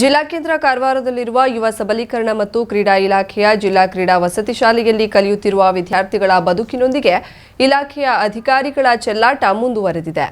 ಜಿಲ್ಲಾ ಕೇಂದ್ರ ಕಾರವಾರದಲ್ಲಿರುವ ಯುವ ಸಬಲೀಕರಣ ಮತ್ತು ಕ್ರೀಡಾ ಇಲಾಖೆಯ ಜಿಲ್ಲಾ ಕ್ರೀಡಾ ವಸತಿ ಶಾಲೆಯಲ್ಲಿ ಕಲಿಯುತ್ತಿರುವ ವಿದ್ಯಾರ್ಥಿಗಳ ಬದುಕಿನೊಂದಿಗೆ ಇಲಾಖೆಯ ಅಧಿಕಾರಿಗಳ ಚೆಲ್ಲಾಟ ಮುಂದುವರೆದಿದೆ.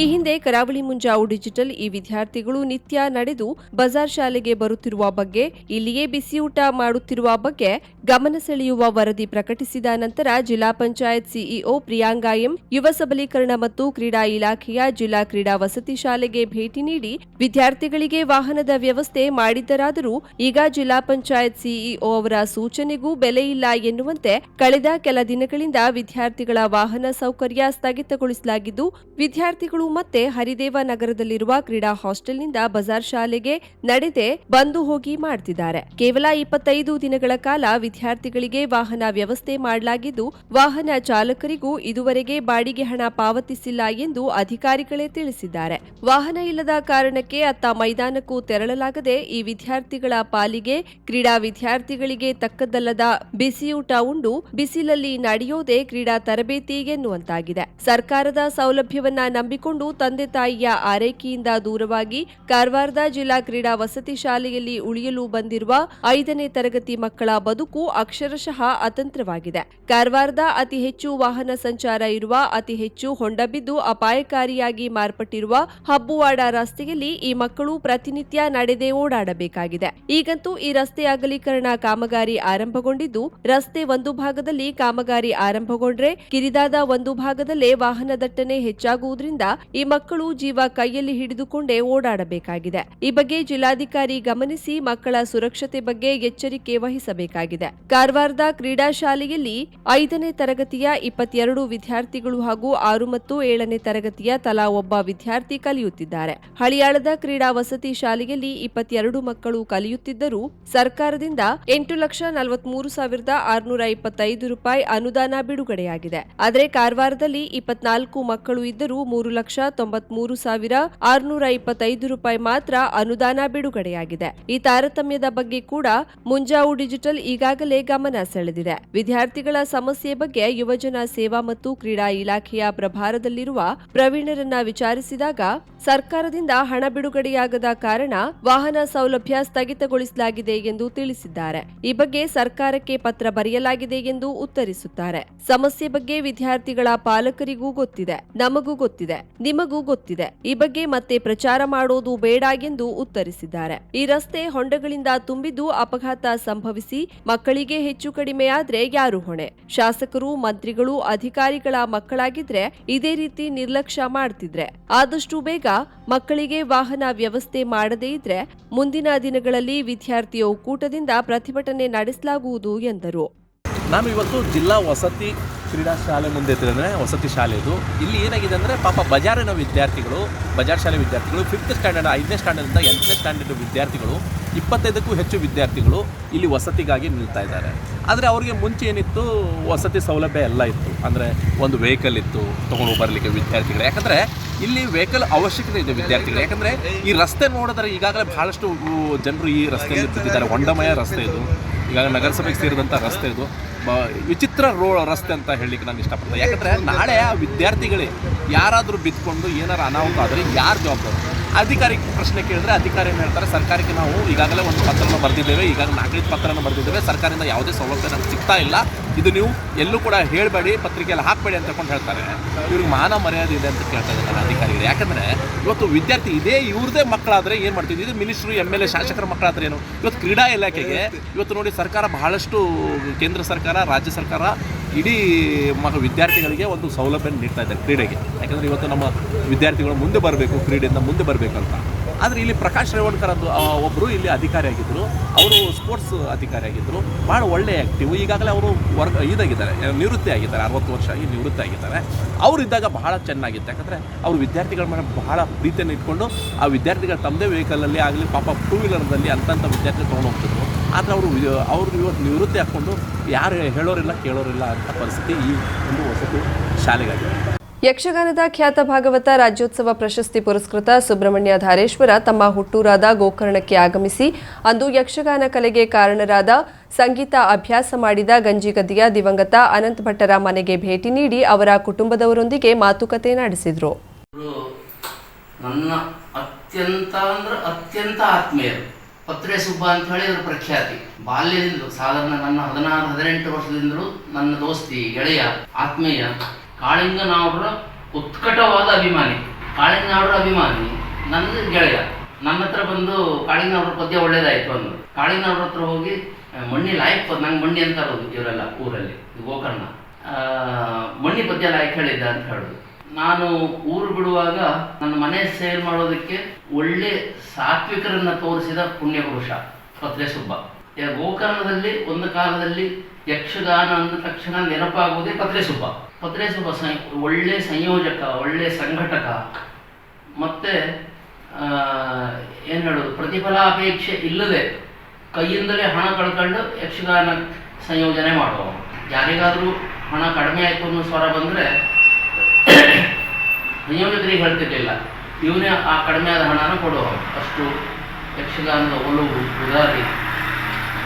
ಈ ಹಿಂದೆ ಕರಾವಳಿ ಮುಂಜಾವು ಡಿಜಿಟಲ್ ಈ ವಿದ್ಯಾರ್ಥಿಗಳು ನಿತ್ಯ ನಡೆದು ಬಜಾರ್ ಶಾಲೆಗೆ ಬರುತ್ತಿರುವ ಬಗ್ಗೆ, ಇಲ್ಲಿಯೇ ಬಿಸಿಯೂಟ ಮಾಡುತ್ತಿರುವ ಬಗ್ಗೆ ಗಮನ ಸೆಳೆಯುವ ವರದಿ ಪ್ರಕಟಿಸಿದ ನಂತರ ಜಿಲ್ಲಾ ಪಂಚಾಯತ್ ಸಿಇಒ ಪ್ರಿಯಾಂಗಾ ಎಂ, ಯುವ ಸಬಲೀಕರಣ ಮತ್ತು ಕ್ರೀಡಾ ಇಲಾಖೆಯ ಜಿಲ್ಲಾ ಕ್ರೀಡಾ ವಸತಿ ಶಾಲೆಗೆ ಭೇಟಿ ನೀಡಿ ವಿದ್ಯಾರ್ಥಿಗಳಿಗೆ ವಾಹನದ ವ್ಯವಸ್ಥೆ ಮಾಡಿದ್ದರಾದರೂ ಈಗ ಜಿಲ್ಲಾ ಪಂಚಾಯತ್ ಸಿಇಒ ಅವರ ಸೂಚನೆಗೂ ಬೆಲೆ ಇಲ್ಲ ಎನ್ನುವಂತೆ ಕಳೆದ ಕೆಲ ದಿನಗಳಿಂದ ವಿದ್ಯಾರ್ಥಿಗಳ ವಾಹನ ಸೌಕರ್ಯ ಸ್ಥಗಿತಗೊಳಿಸಲಾಗಿದ್ದು, ವಿದ್ಯಾರ್ಥಿಗಳು ಮತ್ತೆ ಹರಿದೇವ ನಗರದಲ್ಲಿರುವ ಕ್ರೀಡಾ ಹಾಸ್ಟೆಲ್ನಿಂದ ಬಜಾರ್ ಶಾಲೆಗೆ ನಡೆದೆ ಬಂದು ಹೋಗಿ ಮಾಡ್ತಿದ್ದಾರೆ. ಕೇವಲ ಇಪ್ಪತ್ತೈದು ದಿನಗಳ ಕಾಲ ವಿದ್ಯಾರ್ಥಿಗಳಿಗೆ ವಾಹನ ವ್ಯವಸ್ಥೆ ಮಾಡಲಾಗಿದ್ದು, ವಾಹನ ಚಾಲಕರಿಗೂ ಇದುವರೆಗೆ ಬಾಡಿಗೆ ಹಣ ಪಾವತಿಸಿಲ್ಲ ಎಂದು ಅಧಿಕಾರಿಗಳೇ ತಿಳಿಸಿದ್ದಾರೆ. ವಾಹನ ಇಲ್ಲದ ಕಾರಣಕ್ಕೆ ಅತ್ತ ಮೈದಾನಕ್ಕೂ ತೆರಳಲಾಗದೆ ಈ ವಿದ್ಯಾರ್ಥಿಗಳ ಪಾಲಿಗೆ ಕ್ರೀಡಾ ವಿದ್ಯಾರ್ಥಿಗಳಿಗೆ ತಕ್ಕದ್ದಲ್ಲದ ಬಿಸಿಯೂಟ ಉಂಡು ಬಿಸಿಲಲ್ಲಿ ನಡೆಯೋದೇ ಕ್ರೀಡಾ ತರಬೇತಿ ಎನ್ನುವಂತಾಗಿದೆ. ಸರ್ಕಾರದ ಸೌಲಭ್ಯವನ್ನ ನಂಬಿಕೊಂಡು ತಂದೆ ತಾಯಿಯ ಆರೈಕೆಯಿಂದ ದೂರವಾಗಿ ಕಾರವಾರದ ಜಿಲ್ಲಾ ಕ್ರೀಡಾ ವಸತಿ ಶಾಲೆಯಲ್ಲಿ ಉಳಿಯಲು ಬಂದಿರುವ ಐದನೇ ತರಗತಿ ಮಕ್ಕಳ ಬದುಕು ಅಕ್ಷರಶಃ ಅತಂತ್ರವಾಗಿದೆ. ಕಾರವಾರದ ಅತಿ ಹೆಚ್ಚು ವಾಹನ ಸಂಚಾರ ಇರುವ, ಅತಿ ಹೆಚ್ಚು ಹೊಂಡ ಬಿದ್ದು ಅಪಾಯಕಾರಿಯಾಗಿ ಮಾರ್ಪಟ್ಟಿರುವ ಹಬ್ಬುವಾಡ ರಸ್ತೆಯಲ್ಲಿ ಈ ಮಕ್ಕಳು ಪ್ರತಿನಿತ್ಯ ನಡೆದೇ ಓಡಾಡಬೇಕಾಗಿದೆ. ಈಗಂತೂ ಈ ರಸ್ತೆ ಅಗಲೀಕರಣ ಕಾಮಗಾರಿ ಆರಂಭಗೊಂಡಿದ್ದು, ರಸ್ತೆ ಒಂದು ಭಾಗದಲ್ಲಿ ಕಾಮಗಾರಿ ಆರಂಭಗೊಂಡ್ರೆ ಕಿರಿದಾದ ಒಂದು ಭಾಗದಲ್ಲೇ ವಾಹನ ದಟ್ಟಣೆ ಹೆಚ್ಚಾಗುವುದರಿಂದ ಈ ಮಕ್ಕಳು ಜೀವ ಕೈಯಲ್ಲಿ ಹಿಡಿದುಕೊಂಡೇ ಓಡಾಡಬೇಕಾಗಿದೆ. ಈ ಬಗ್ಗೆ ಜಿಲ್ಲಾಧಿಕಾರಿ ಗಮನಿಸಿ ಮಕ್ಕಳ ಸುರಕ್ಷತೆ ಬಗ್ಗೆ ಎಚ್ಚರಿಕೆ ವಹಿಸಬೇಕಾಗಿದೆ. ಕಾರವಾರದ ಕ್ರೀಡಾ ಶಾಲೆಯಲ್ಲಿ ಐದನೇ ತರಗತಿಯ ಇಪ್ಪತ್ತೆರಡು ವಿದ್ಯಾರ್ಥಿಗಳು ಹಾಗೂ ಆರು ಮತ್ತು ಏಳನೇ ತರಗತಿಯ ತಲಾ ಒಬ್ಬ ವಿದ್ಯಾರ್ಥಿ ಕಲಿಯುತ್ತಿದ್ದಾರೆ. ಹಳಿಯಾಳದ ಕ್ರೀಡಾ ವಸತಿ ಶಾಲೆಯಲ್ಲಿ ಇಪ್ಪತ್ತೆರಡು ಮಕ್ಕಳು ಕಲಿಯುತ್ತಿದ್ದರೂ ಸರ್ಕಾರದಿಂದ ಎಂಟು ಲಕ್ಷ ನಲವತ್ಮೂರು ಸಾವಿರದ ಆರುನೂರ ಇಪ್ಪತ್ತೈದು ರೂಪಾಯಿ ಅನುದಾನ ಬಿಡುಗಡೆಯಾಗಿದೆ. ಆದರೆ ಕಾರವಾರದಲ್ಲಿ ಇಪ್ಪತ್ನಾಲ್ಕು ಮಕ್ಕಳು ಇದ್ದರೂ ಮೂರು ಲಕ್ಷ ತೊಂಬತ್ಮೂರು ಸಾವಿರ ಆರುನೂರ ಇಪ್ಪತ್ತೈದು ರೂಪಾಯಿ ಮಾತ್ರ ಅನುದಾನ ಬಿಡುಗಡೆಯಾಗಿದೆ. ಈ ತಾರತಮ್ಯದ ಬಗ್ಗೆ ಕೂಡ ಮುಂಜಾವು ಡಿಜಿಟಲ್ ಈಗಾಗಲೇ ಗಮನ ಸೆಳೆದಿದೆ. ವಿದ್ಯಾರ್ಥಿಗಳ ಸಮಸ್ಯೆ ಬಗ್ಗೆ ಯುವಜನ ಸೇವಾ ಮತ್ತು ಕ್ರೀಡಾ ಇಲಾಖೆಯ ಪ್ರಭಾರದಲ್ಲಿರುವ ಪ್ರವೀಣರನ್ನ ವಿಚಾರಿಸಿದಾಗ ಸರ್ಕಾರದಿಂದ ಹಣ ಬಿಡುಗಡೆಯಾಗದ ಕಾರಣ ವಾಹನ ಸೌಲಭ್ಯ ಸ್ಥಗಿತಗೊಳಿಸಲಾಗಿದೆ ಎಂದು ತಿಳಿಸಿದ್ದಾರೆ. ಈ ಬಗ್ಗೆ ಸರ್ಕಾರಕ್ಕೆ ಪತ್ರ ಬರೆಯಲಾಗಿದೆ ಎಂದು ಉತ್ತರಿಸುತ್ತಾರೆ. ಸಮಸ್ಯೆ ಬಗ್ಗೆ ವಿದ್ಯಾರ್ಥಿಗಳ ಪಾಲಕರಿಗೂ ಗೊತ್ತಿದೆ. ನಮಗೂ ಗೊತ್ತಿದೆ. ನಿಮಗೂ ಗೊತ್ತಿದೆ. ಈ ಬಗ್ಗೆ ಮತ್ತೆ ಪ್ರಚಾರ ಮಾಡೋದು ಬೇಡ ಎಂದು ಉತ್ತರಿಸಿದ್ದಾರೆ. ಈ ರಸ್ತೆ ಹೊಂಡಗಳಿಂದ ತುಂಬಿದ್ದು ಅಪಘಾತ ಸಂಭವಿಸಿ ಮಕ್ಕಳಿಗೆ ಹೆಚ್ಚು ಕಡಿಮೆಯಾದ್ರೆ ಯಾರು ಹೊಣೆ? ಶಾಸಕರು, ಮಂತ್ರಿಗಳು, ಅಧಿಕಾರಿಗಳ ಮಕ್ಕಳಾಗಿದ್ರೆ ಇದೇ ರೀತಿ ನಿರ್ಲಕ್ಷ್ಯ ಮಾಡ್ತಿದ್ರೆ. ಆದಷ್ಟು ಬೇಗ ಮಕ್ಕಳಿಗೆ ವಾಹನ ವ್ಯವಸ್ಥೆ ಮಾಡದೇ ಇದ್ರೆ ಮುಂದಿನ ದಿನಗಳಲ್ಲಿ ವಿದ್ಯಾರ್ಥಿ ಒಕ್ಕೂಟದಿಂದ ಪ್ರತಿಭಟನೆ ನಡೆಸಲಾಗುವುದು ಎಂದರು. ನಾನು ಇವತ್ತು ಜಿಲ್ಲಾ ವಸತಿ ಕ್ರೀಡಾ ಶಾಲೆ ಮುಂದೆ ಅಂದರೆ ವಸತಿ ಶಾಲೆ ಇದು. ಇಲ್ಲಿ ಏನಾಗಿದೆ ಅಂದರೆ ಪಾಪ ಬಜಾರಿನ ವಿದ್ಯಾರ್ಥಿಗಳು, ಬಜಾರ್ ಶಾಲೆ ವಿದ್ಯಾರ್ಥಿಗಳು ಫಿಫ್ತ್ ಸ್ಟ್ಯಾಂಡರ್ಡ್ ಐದನೇ ಸ್ಟ್ಯಾಂಡರ್ಡಿಂದ ಎಂಟನೇ ಸ್ಟ್ಯಾಂಡರ್ಡ್ ವಿದ್ಯಾರ್ಥಿಗಳು, ಇಪ್ಪತ್ತೈದಕ್ಕೂ ಹೆಚ್ಚು ವಿದ್ಯಾರ್ಥಿಗಳು ಇಲ್ಲಿ ವಸತಿಗಾಗಿ ನಿಲ್ತಾ ಇದ್ದಾರೆ. ಆದರೆ ಅವರಿಗೆ ಮುಂಚೆ ಏನಿತ್ತು? ವಸತಿ ಸೌಲಭ್ಯ ಎಲ್ಲ ಇತ್ತು. ಅಂದರೆ ಒಂದು ವೆಹಿಕಲ್ ಇತ್ತು, ತೊಗೊಂಡು ಬರಲಿಕ್ಕೆ ವಿದ್ಯಾರ್ಥಿಗಳು. ಯಾಕಂದರೆ ಇಲ್ಲಿ ವೆಹಿಕಲ್ ಅವಶ್ಯಕತೆ ಇದೆ ವಿದ್ಯಾರ್ಥಿಗಳು ಯಾಕಂದರೆ ಈ ರಸ್ತೆ ನೋಡಿದ್ರೆ ಈಗಾಗಲೇ ಬಹಳಷ್ಟು ಜನರು ಈ ರಸ್ತೆಯಲ್ಲಿ ಬಿದ್ದಿದ್ದಾರೆ. ಹೊಂಡಮಯ ರಸ್ತೆ ಇದು. ಈಗಾಗಲೇ ನಗರಸಭೆಗೆ ಸೇರಿದಂಥ ರಸ್ತೆ ಇದು. ವಿಚಿತ್ರ ರೋ ರಸ್ತೆ ಅಂತ ಹೇಳಲಿಕ್ಕೆ ನಾನು ಇಷ್ಟಪಡ್ತೇನೆ ಯಾಕಂದರೆ ನಾಳೆ ಆ ವಿದ್ಯಾರ್ಥಿಗಳೇ ಯಾರಾದರೂ ಬಿದ್ದುಕೊಂಡು ಏನಾರು ಅನಾಹುತ ಆದರೆ ಯಾರು ಜವಾಬ್ದಾರಿ? ಅಧಿಕಾರಿ ಪ್ರಶ್ನೆ ಕೇಳಿದ್ರೆ ಅಧಿಕಾರಿ ಏನು ಹೇಳ್ತಾರೆ, ಸರ್ಕಾರಕ್ಕೆ ನಾವು ಈಗಾಗಲೇ ಒಂದು ಪತ್ರನ ಬರೆದಿದ್ದೇವೆ, ಈಗಾಗಲೇ ನಾಲ್ಕೈದು ಪತ್ರನ ಬರೆದಿದ್ದೇವೆ, ಸರ್ಕಾರದಿಂದ ಯಾವುದೇ ಸೌಲಭ್ಯ ನಮ್ಗೆ ಸಿಗ್ತಾ ಇಲ್ಲ. ಇದು ನೀವು ಎಲ್ಲೂ ಕೂಡ ಹೇಳಬೇಡಿ, ಪತ್ರಿಕೆಯಲ್ಲಿ ಹಾಕಬೇಡಿ ಅಂತ ಕೊಂಡು ಹೇಳ್ತಾರೆ. ಇವ್ರಿಗೆ ಮಾನ ಮರ್ಯಾದೆ ಇದೆ ಅಂತ ಕೇಳ್ತಾ ಇದ್ದಾರೆ ನಾನು ಅಧಿಕಾರಿಗಳು. ಯಾಕಂದರೆ ಇವತ್ತು ವಿದ್ಯಾರ್ಥಿ ಇದೇ ಇವ್ರದೇ ಮಕ್ಕಳಾದರೆ ಏನು ಮಾಡ್ತಿದ್ವಿ? ಇದು ಮಿನಿಸ್ಟ್ರು ಎಂ ಎಲ್ ಎ ಶಾಸಕರ ಮಕ್ಕಳಾದ್ರೆ ಏನು? ಇವತ್ತು ಕ್ರೀಡಾ ಇಲಾಖೆಗೆ ಇವತ್ತು ನೋಡಿ ಸರ್ಕಾರ ಬಹಳಷ್ಟು ಕೇಂದ್ರ ಸರ್ಕಾರ, ರಾಜ್ಯ ಸರ್ಕಾರ ಇಡೀ ಮಗ ವಿದ್ಯಾರ್ಥಿಗಳಿಗೆ ಒಂದು ಸೌಲಭ್ಯ ನೀಡ್ತಾ ಇದೆ ಕ್ರೀಡೆಗೆ. ಯಾಕಂದರೆ ಇವತ್ತು ನಮ್ಮ ವಿದ್ಯಾರ್ಥಿಗಳು ಮುಂದೆ ಬರಬೇಕು, ಕ್ರೀಡೆಯಿಂದ ಮುಂದೆ ಬರಬೇಕಂತ ಆದರೆ ಇಲ್ಲಿ ಪ್ರಕಾಶ್ ರೇವಣ್ಕರ್ ಅದು ಒಬ್ಬರು ಇಲ್ಲಿ ಅಧಿಕಾರಿ ಆಗಿದ್ದರು ಅವರು ಸ್ಪೋರ್ಟ್ಸ್ ಅಧಿಕಾರಿ ಆಗಿದ್ದರು ಭಾಳ ಒಳ್ಳೆ ಆ್ಯಕ್ಟಿವ್ ಈಗಾಗಲೇ ಅವರು ವರ್ಗ, ಇದಾಗಿದ್ದಾರೆ. ನಿವೃತ್ತಿ ಆಗಿದ್ದಾರೆ. ಅರವತ್ತು ವರ್ಷ ಆಗಿ ನಿವೃತ್ತಿ ಆಗಿದ್ದಾರೆ. ಅವರು ಇದ್ದಾಗ ಬಹಳ ಚೆನ್ನಾಗಿತ್ತು. ಯಾಕಂದರೆ ಅವರು ವಿದ್ಯಾರ್ಥಿಗಳ ಮೇಲೆ ಬಹಳ ಪ್ರೀತಿಯನ್ನು ಇಟ್ಕೊಂಡು, ಆ ವಿದ್ಯಾರ್ಥಿಗಳ ತಮ್ಮದೇ ವೆಹಿಕಲಲ್ಲಿ ಆಗಲಿ, ಪಾಪ ಟೂ ವೀಲರ್ನಲ್ಲಿ ಅಂತಂಥ ವಿದ್ಯಾರ್ಥಿ ತೊಗೊಂಡು ಹೋಗ್ತಿದ್ರು. ಆದರೆ ಅವರು ಅವರು ಇವತ್ತು ನಿವೃತ್ತಿ ಹಾಕ್ಕೊಂಡು ಯಾರು ಹೇಳೋರಿಲ್ಲ, ಕೇಳೋರಿಲ್ಲ ಅಂತ ಪರಿಸ್ಥಿತಿ ಈ ಒಂದು ವಸತಿ ಶಾಲೆಗಾಗಿದೆ. ಯಕ್ಷಗಾನದ ಖ್ಯಾತ ಭಾಗವತ, ರಾಜ್ಯೋತ್ಸವ ಪ್ರಶಸ್ತಿ ಪುರಸ್ಕೃತ ಸುಬ್ರಹ್ಮಣ್ಯ ಧಾರೇಶ್ವರ ತಮ್ಮ ಹುಟ್ಟೂರಾದ ಗೋಕರ್ಣಕ್ಕೆ ಆಗಮಿಸಿ, ಅಂದು ಯಕ್ಷಗಾನ ಕಲೆಗೆ ಕಾರಣರಾದ ಸಂಗೀತ ಅಭ್ಯಾಸ ಮಾಡಿದ ಗಂಜಿಗದ್ದಿಯ ದಿವಂಗತ ಅನಂತ ಭಟ್ಟರ ಮನೆಗೆ ಭೇಟಿ ನೀಡಿ ಅವರ ಕುಟುಂಬದವರೊಂದಿಗೆ ಮಾತುಕತೆ ನಡೆಸಿದರು. ನನ್ನ ಅತ್ಯಂತ ಅಂದ್ರೆ ಅತ್ಯಂತ ಆತ್ಮೀಯರು. ಪತ್ರೆ ಸುಬ್ಬ ಅಂತ ಹೇಳಿ ಅವರ ಪ್ರಖ್ಯಾತಿ. ಬಾಲ್ಯದಿಂದಲೂ, ಸಾಧಾರಣ ನನ್ನ ಹದಿನಾರು, ಹದಿನೆಂಟು ವರ್ಷದಿಂದಲೂ ನನ್ನ ದೋಸ್ತಿ, ಗೆಳೆಯ, ಆತ್ಮೀಯ ಕಾಳಿಂಗನವರ ಉತ್ಕಟವಾದ ಅಭಿಮಾನಿ. ಕಾಳಿಂಗನವರ ಅಭಿಮಾನಿ. ನನ್ನ ಗೆಳೆಯ. ನನ್ನ ಹತ್ರ ಬಂದು ಕಾಳಿಂಗನವ್ರ ಪದ್ಯ ಒಳ್ಳೇದಾಯ್ತು ಅಂದ್ರು. ಕಾಳಿಂಗನವ್ರ ಹತ್ರ ಹೋಗಿ ಮಣ್ಣಿ ಲಾಯಕ್ ನಂಗೆ ಮಣ್ಣಿ ಅಂತ ಇರೋದು ಇವರೆಲ್ಲ ಊರಲ್ಲಿ. ಗೋಕರ್ಣ. ಮಣ್ಣಿ ಪದ್ಯ ಲಾಯಕ್ ಹೇಳಿದ್ದ ಅಂತ ಹೇಳುದು. ನಾನು ಊರು ಬಿಡುವಾಗ ನನ್ನ ಮನೆ ಸೇಲ್ ಮಾಡೋದಕ್ಕೆ ಒಳ್ಳೆ ಸಾತ್ವಿಕರನ್ನ ತೋರಿಸಿದ ಪುಣ್ಯ ಪುರುಷ ಪತ್ರೆ ಸುಬ್ಬ. ಗೋಕರ್ಣದಲ್ಲಿ ಒಂದು ಕಾಲದಲ್ಲಿ ಯಕ್ಷಗಾನ ಅಂದ ತಕ್ಷಣ ನೆನಪಾಗುವುದೇ ಪತ್ರೆ ಸುಬ್ಬ. ಪತ್ರೆ ಸುಬ್ಬ ಸಂ, ಒಳ್ಳೆ ಸಂಯೋಜಕ, ಒಳ್ಳೆ ಸಂಘಟಕ. ಮತ್ತೆ ಏನು ಹೇಳೋದು? ಪ್ರತಿಫಲಾಪೇಕ್ಷೆ ಇಲ್ಲದೆ ಕೈಯಿಂದಲೇ ಹಣ ಕಳ್ಕೊಂಡು ಯಕ್ಷಗಾನ ಸಂಯೋಜನೆ ಮಾಡುವ. ಯಾರಿಗಾದರೂ ಹಣ ಕಡಿಮೆ ಆಯಿತು ಅನ್ನೋ ಸ್ವರ ಬಂದರೆ ಸಂಯೋಜಕರಿಗೆ ಹೇಳ್ತಿರ್ಲಿಲ್ಲ. ಇವನೇ ಆ ಕಡಿಮೆ ಆದ ಹಣನ ಕೊಡುವ. ಅಷ್ಟು ಯಕ್ಷಗಾನದ ಒಲವು, ಉದಾರಿ,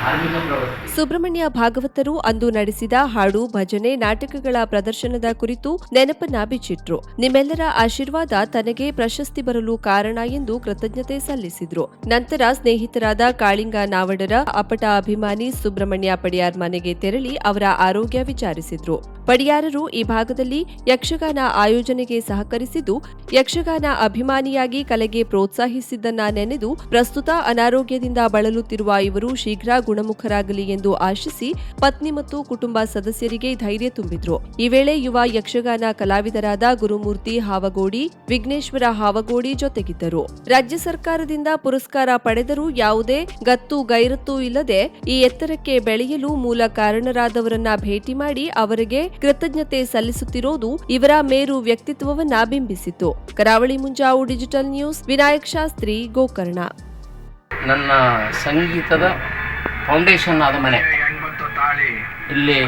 ಧಾರ್ಮಿಕ ಪ್ರವೃತ್ತಿ. ಸುಬ್ರಹ್ಮಣ್ಯ ಭಾಗವತರು ಅಂದು ನಡೆಸಿದ ಹಾಡು, ಭಜನೆ, ನಾಟಕಗಳ ಪ್ರದರ್ಶನದ ಕುರಿತು ನೆನಪನ್ನ ಬಿಚ್ಚಿಟ್ರು. ನಿಮ್ಮೆಲ್ಲರ ಆಶೀರ್ವಾದ ತನಗೆ ಪ್ರಶಸ್ತಿ ಬರಲು ಕಾರಣ ಎಂದು ಕೃತಜ್ಞತೆ ಸಲ್ಲಿಸಿದ್ರು. ನಂತರ ಸ್ನೇಹಿತರಾದ ಕಾಳಿಂಗ ನಾವಡರ ಅಪಟ ಅಭಿಮಾನಿ ಸುಬ್ರಹ್ಮಣ್ಯ ಪಡಿಯಾರ್ ಮನೆಗೆ ತೆರಳಿ ಅವರ ಆರೋಗ್ಯ ವಿಚಾರಿಸಿದ್ರು. ಪಡಿಯಾರರು ಈ ಭಾಗದಲ್ಲಿ ಯಕ್ಷಗಾನ ಆಯೋಜನೆಗೆ ಸಹಕರಿಸಿದ್ದು, ಯಕ್ಷಗಾನ ಅಭಿಮಾನಿಯಾಗಿ ಕಲೆಗೆ ಪ್ರೋತ್ಸಾಹಿಸಿದ್ದನ್ನ ನೆನೆದು ಪ್ರಸ್ತುತ ಅನಾರೋಗ್ಯದಿಂದ ಬಳಲುತ್ತಿರುವ ಇವರು ಶೀಘ್ರ ಗುಣಮುಖರಾಗಲಿ ಎಂದು ಆಶಿಸಿ ಪತ್ನಿ ಮತ್ತು ಕುಟುಂಬ ಸದಸ್ಯರಿಗೆ ಧೈರ್ಯ ತುಂಬಿದ್ರು. ಈ ವೇಳೆ ಯುವ ಯಕ್ಷಗಾನ ಕಲಾವಿದರಾದ ಗುರುಮೂರ್ತಿ ಹಾವಗೋಡಿ, ವಿಘ್ನೇಶ್ವರ ಹಾವಗೋಡಿ ಜೊತೆಗಿದ್ದರು. ರಾಜ್ಯ ಸರ್ಕಾರದಿಂದ ಪುರಸ್ಕಾರ ಪಡೆದರೂ ಯಾವುದೇ ಗತ್ತು ಗೈರತ್ತು ಇಲ್ಲದೆ ಈ ಎತ್ತರಕ್ಕೆ ಬೆಳೆಯಲು ಮೂಲ ಕಾರಣರಾದವರನ್ನ ಭೇಟಿ ಮಾಡಿ ಅವರಿಗೆ ಕೃತಜ್ಞತೆ ಸಲ್ಲಿಸುತ್ತಿರೋದು ಇವರ ಮೇರು ವ್ಯಕ್ತಿತ್ವವನ್ನ ಬಿಂಬಿಸಿತು ಕರಾವಳಿ ಮುಂಜಾವು ಡಿಜಿಟಲ್ ನ್ಯೂಸ್, ವಿನಾಯಕ್ ಶಾಸ್ತ್ರಿ, ಗೋಕರ್ಣ. ನನ್ನ ಸಂಗೀತದ ಫೌಂಡೇಶನ್ ಆದ ಮನೆ. ಇಲ್ಲಿ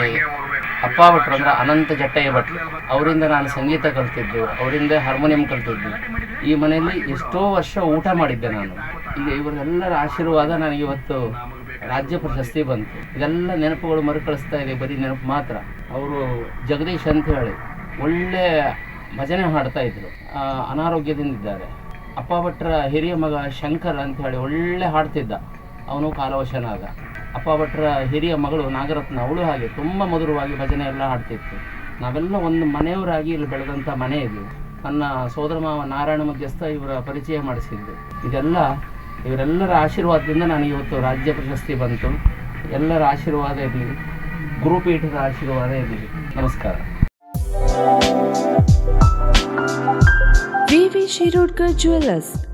ಅಪ್ಪ ಭಟ್ರು ಅಂದ್ರೆ ಅನಂತ ಜಟ್ಟಯ್ಯ ಭಟ್ರು. ಅವರಿಂದ ನಾನು ಸಂಗೀತ ಕಲ್ತಿದ್ದು, ಅವರಿಂದ ಹಾರ್ಮೋನಿಯಂ ಕಲ್ತಿದ್ದು. ಈ ಮನೆಯಲ್ಲಿ ಎಷ್ಟೋ ವರ್ಷ ಊಟ ಮಾಡಿದ್ದೆ ನಾನು. ಈಗ ಇವರೆಲ್ಲರ ಆಶೀರ್ವಾದ ನನಗೆ ಇವತ್ತು ರಾಜ್ಯ ಪ್ರಶಸ್ತಿ ಬಂತು. ಇದೆಲ್ಲ ನೆನಪುಗಳು ಮರುಕಳಿಸ್ತಾ ಇದೆ, ಬರೀ ನೆನಪು ಮಾತ್ರ. ಅವರು ಜಗದೀಶ್ ಅಂತ ಹೇಳಿ ಒಳ್ಳೆ ಭಜನೆ ಹಾಡ್ತಾ ಇದ್ರು. ಅನಾರೋಗ್ಯದಿಂದಿದ್ದಾರೆ ಅಪ್ಪ ಭಟ್ರ ಹಿರಿಯ ಮಗ ಶಂಕರ್ ಅಂತ ಹೇಳಿ ಒಳ್ಳೆ ಹಾಡ್ತಿದ್ದ. ಅವನು ಕಾಲವಶನಾದ. ಅಪ್ಪ ಭಟ್ರ ಹಿರಿಯ ಮಗಳು ನಾಗರತ್ನ, ಅವಳು ಹಾಗೆ ತುಂಬ ಮಧುರವಾಗಿ ಭಜನೆ ಎಲ್ಲ ಹಾಡ್ತಿತ್ತು. ನಾವೆಲ್ಲ ಒಂದು ಮನೆಯವರಾಗಿ ಇಲ್ಲಿ ಬೆಳೆದಂಥ ಮನೆ ಇದು. ನನ್ನ ಸೋದರ ಮಾವ ನಾರಾಯಣ ಮಧ್ಯಸ್ಥ ಇವರ ಪರಿಚಯ ಮಾಡಿಸಿದ್ದು. ಇದೆಲ್ಲ ಇವರೆಲ್ಲರ ಆಶೀರ್ವಾದದಿಂದ ನಾನು ಇವತ್ತು ರಾಜ್ಯ ಪ್ರಶಸ್ತಿ ಬಂತು. ಎಲ್ಲರ ಆಶೀರ್ವಾದ ಇರಲಿ. ಗುರುಪೀಠದ ಆಶೀರ್ವಾದ ಇರಲಿ. ನಮಸ್ಕಾರ. VV Shirodkar jewellers.